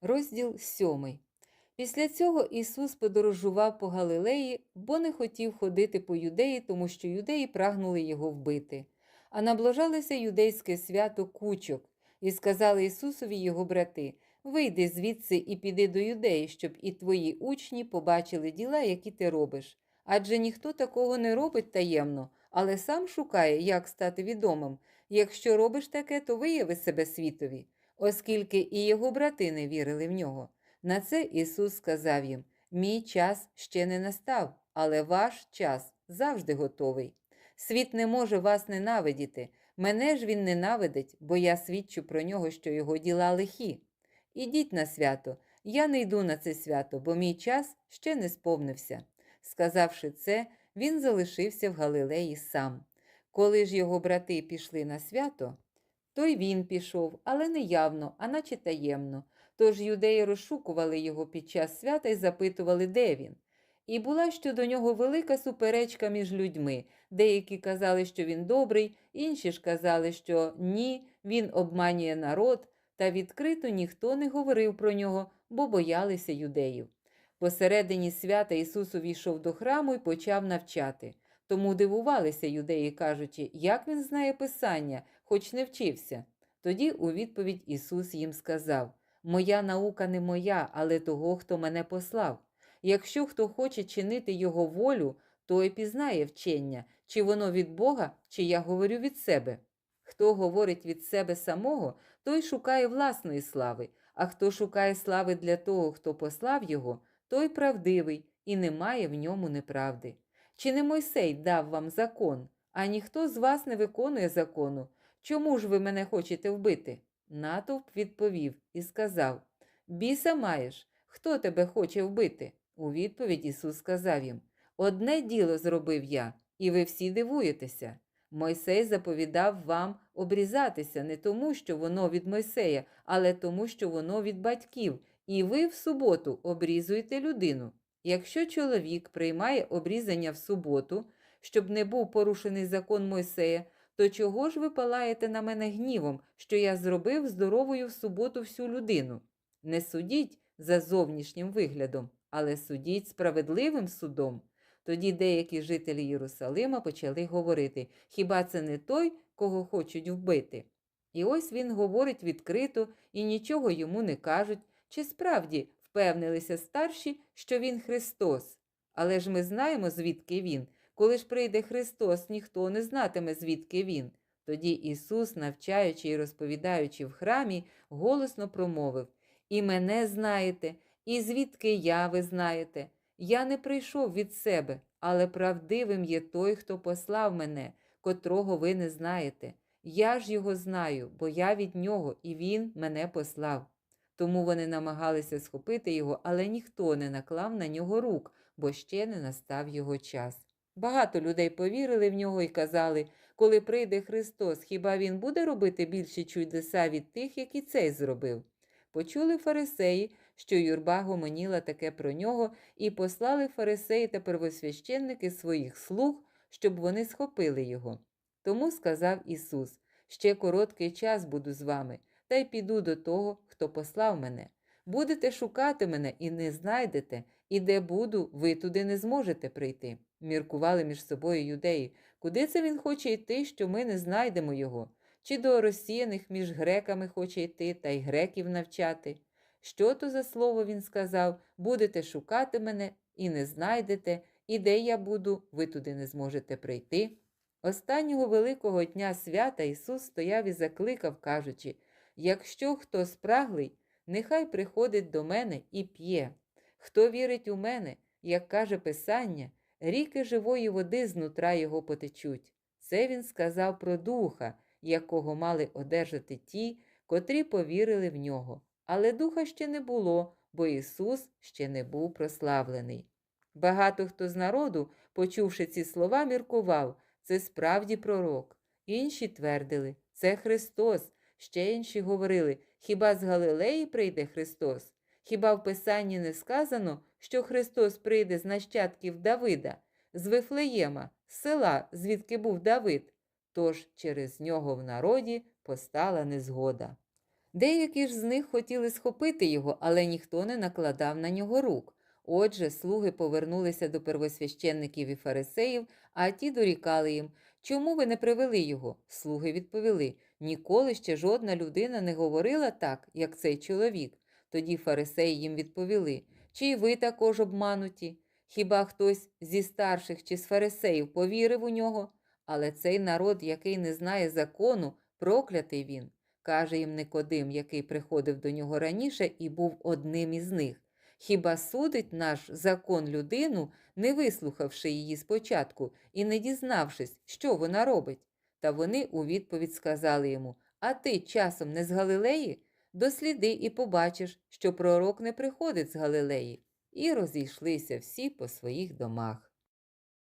Розділ 7. Після цього Ісус подорожував по Галилеї, бо не хотів ходити по юдеї, тому що юдеї прагнули його вбити. А наближалося юдейське свято кучок, і сказали Ісусові його брати: Вийди звідси і піди до юдеї, щоб і твої учні побачили діла, які ти робиш. Адже ніхто такого не робить таємно, але сам шукає, як стати відомим. Якщо робиш таке, то вияви себе світові оскільки і його брати не вірили в нього. На це Ісус сказав їм: Мій час ще не настав, але ваш час завжди готовий. Світ не може вас ненавидіти. Мене ж він ненавидить, бо я свідчу про нього, що його діла лихі. Ідіть на свято, я не йду на це свято, бо мій час ще не сповнився. Сказавши це, він залишився в Галилеї сам. Коли ж його брати пішли на свято, то й він пішов, але не явно, а наче таємно. Тож юдеї розшукували його під час свята і запитували, де він. І була щодо нього велика суперечка між людьми. Деякі казали, що він добрий, інші ж казали, що ні, він обманює народ, та відкрито ніхто не говорив про нього, бо боялися юдеїв. Посередині свята Ісус увійшов до храму і почав навчати. Тому дивувалися юдеї, кажучи, як він знає Писання, хоч не вчився. Тоді у відповідь Ісус їм сказав: Моя наука не моя, але того, хто мене послав. Якщо хто хоче чинити Його волю, той пізнає вчення, чи воно від Бога, чи я говорю від себе. Хто говорить від себе самого, той шукає власної слави, а хто шукає слави для того, хто послав його, той правдивий і немає в ньому неправди. Чи не Мойсей дав вам закон, а ніхто з вас не виконує закону? Чому ж ви мене хочете вбити? Натовп відповів і сказав: Біса маєш, хто тебе хоче вбити? У відповідь Ісус сказав їм: Одне діло зробив я, і ви всі дивуєтеся. Мойсей заповідав вам обрізатися не тому, що воно від Мойсея, але тому, що воно від батьків, і ви в суботу обрізуєте людину. Якщо чоловік приймає обрізання в суботу, щоб не був порушений закон Мойсея, то чого ж ви палаєте на мене гнівом, що я зробив здоровою в суботу всю людину? Не судіть за зовнішнім виглядом, але судіть справедливим судом. Тоді деякі жителі Єрусалима почали говорити: хіба це не той, кого хочуть вбити? І ось він говорить відкрито і нічого йому не кажуть, чи справді впевнилися старші, що він Христос. Але ж ми знаємо, звідки він. Коли ж прийде Христос, ніхто не знатиме, звідки Він. Тоді Ісус, навчаючи і розповідаючи в храмі, голосно промовив І мене знаєте, і звідки я ви знаєте. Я не прийшов від себе, але правдивим є той, хто послав мене, котрого ви не знаєте. Я ж його знаю, бо я від нього, і він мене послав. Тому вони намагалися схопити його, але ніхто не наклав на нього рук, бо ще не настав його час. Багато людей повірили в нього і казали, коли прийде Христос, хіба Він буде робити більші чудеса від тих, які цей зробив? Почули фарисеї, що юрба гомоніла таке про нього, і послали фарисеї та первосвященники своїх слуг, щоб вони схопили його. Тому сказав Ісус: Ще короткий час буду з вами, та й піду до того, хто послав мене. Будете шукати мене і не знайдете, і де буду, ви туди не зможете прийти. Міркували між собою юдеї. Куди це він хоче йти, що ми не знайдемо його? Чи до розсіяних між греками хоче йти та й греків навчати? Що то за слово він сказав будете шукати мене і не знайдете, і де я буду, ви туди не зможете прийти. Останнього великого дня свята Ісус стояв і закликав, кажучи якщо хто спраглий, нехай приходить до мене і п'є. Хто вірить у мене, як каже Писання, ріки живої води знутра його потечуть. Це він сказав про духа, якого мали одержати ті, котрі повірили в нього. Але духа ще не було, бо Ісус ще не був прославлений. Багато хто з народу, почувши ці слова, міркував це справді пророк. Інші твердили це Христос. Ще інші говорили хіба з Галилеї прийде Христос? Хіба в Писанні не сказано, що Христос прийде з нащадків Давида, з Вифлеєма, з села, звідки був Давид? Тож через нього в народі постала незгода. Деякі ж з них хотіли схопити його, але ніхто не накладав на нього рук. Отже, слуги повернулися до первосвященників і фарисеїв, а ті дорікали їм, чому ви не привели його? Слуги відповіли: ніколи ще жодна людина не говорила так, як цей чоловік. Тоді фарисеї їм відповіли: чи й ви також обмануті? Хіба хтось зі старших чи з фарисеїв повірив у нього? Але цей народ, який не знає закону, проклятий він, каже їм Никодим, який приходив до нього раніше і був одним із них. Хіба судить наш закон людину, не вислухавши її спочатку і не дізнавшись, що вона робить? Та вони у відповідь сказали йому: А ти часом не з Галилеї? Досліди і побачиш, що пророк не приходить з Галилеї. І розійшлися всі по своїх домах.